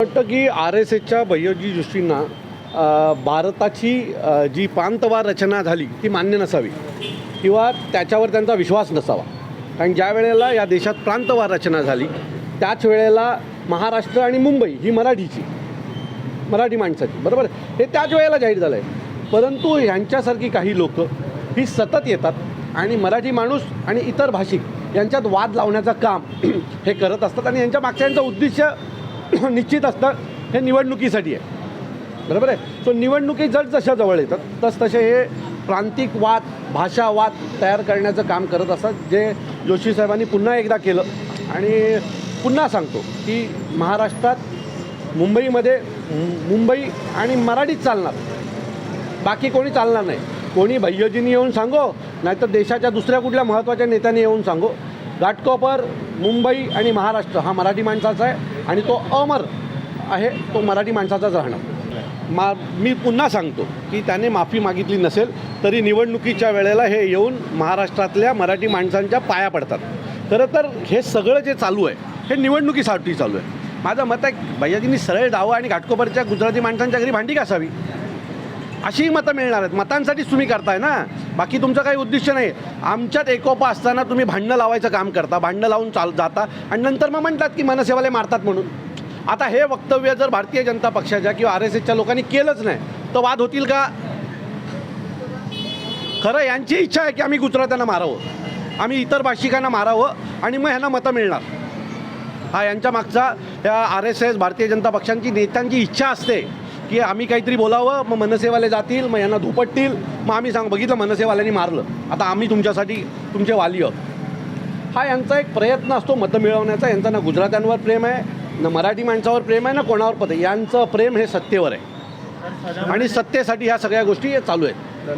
वाटतं की R S एसच्या भैयोजी दृष्टींना भारताची जी प्रांतवार रचना झाली ती मान्य नसावी. किंवा त्याच्यावर त्यांचा विश्वास नसावा. कारण ज्या वेळेला या देशात प्रांतवार रचना झाली त्याच वेळेला महाराष्ट्र आणि मुंबई ही मराठीची मराठी माणसाची बरोबर? हे त्याच वेळेला जाहीर झालं आहे परंतु ह्यांच्यासारखी काही लोक ही सतत येतात आणि मराठी माणूस आणि इतर भाषिक यांच्यात वाद लावण्याचं काम हे करत असतात आणि यांच्या मागच्या यांचं उद्दिष्ट निश्चित असतं हे निवडणुकीसाठी आहे. बरोबर आहे? सो निवडणुकी जर जशा जवळ येतात तस तसे हे प्रांतिक वाद भाषावाद तयार करण्याचं काम करत असतात जे जोशी साहेबांनी पुन्हा एकदा केलं. आणि पुन्हा सांगतो की महाराष्ट्रात मुंबईमध्ये मु- मुंबई आणि मराठीत चालणार. बाकी कोणी चालणार नाही. कोणी भैयजींनी येऊन सांगो नाहीतर देशाच्या दुसऱ्या कुठल्या महत्त्वाच्या नेत्याने येऊन सांगो. घाटकोपर मुंबई आणि महाराष्ट्र हा मराठी माणसाचा आहे. आणि तो अमर आहे तो मराठी माणसाचाच राहणार. मा मी पुन्हा सांगतो की त्याने माफी मागितली नसेल तरी निवडणुकीच्या वेळेला हे येऊन महाराष्ट्रातल्या मराठी माणसांच्या पाया पडतात. खरं तर हे सगळं जे चालू आहे हे निवडणुकीसाठी चालू आहे. माझं मत आहे भैयाजींनी सरळ जावं आणि घाटकोपरच्या गुजराती माणसांच्या घरी भांडी घासावी. अशी मतं मिळणार आहेत. मतांसाठीच तुम्ही करताय ना? बाकी तुमचं काही उद्दिष्ट नाही. आमच्यात एकोपा असताना तुम्ही भांडणं लावायचं काम करता. भांडणं लावून चाल जाता. आणि नंतर मग म्हणतात की मनसेवाले मारतात म्हणून. आता हे वक्तव्य जर भारतीय जनता पक्षाच्या किंवा आर एस एसच्या लोकांनी केलंच नाही तर वाद होतील का? खरं यांची इच्छा आहे की आम्ही गुजरात्यांना मारावं. आम्ही इतर भाषिकांना मारावं आणि मग ह्यांना मतं मिळणार. हा यांच्या मागचा या R S S Bharatiya Janata पक्षांची नेत्यांची इच्छा असते. की आम्ही काहीतरी बोलावं मग मनसेवाले जातील मग यांना धुपटतील. मग आम्ही सांग बघितलं मनसेवाल्यांनी मारलं. आता आम्ही तुमच्यासाठी तुमचे वाली आहोत. हा यांचा एक प्रयत्न असतो मतं मिळवण्याचा. यांचा ना गुजरात्यांवर प्रेम आहे ना मराठी माणसावर प्रेम आहे ना कोणावर पद यांचं प्रेम हे सत्तेवर आहे. आणि सत्तेसाठी ह्या सगळ्या गोष्टी चालू आहेत.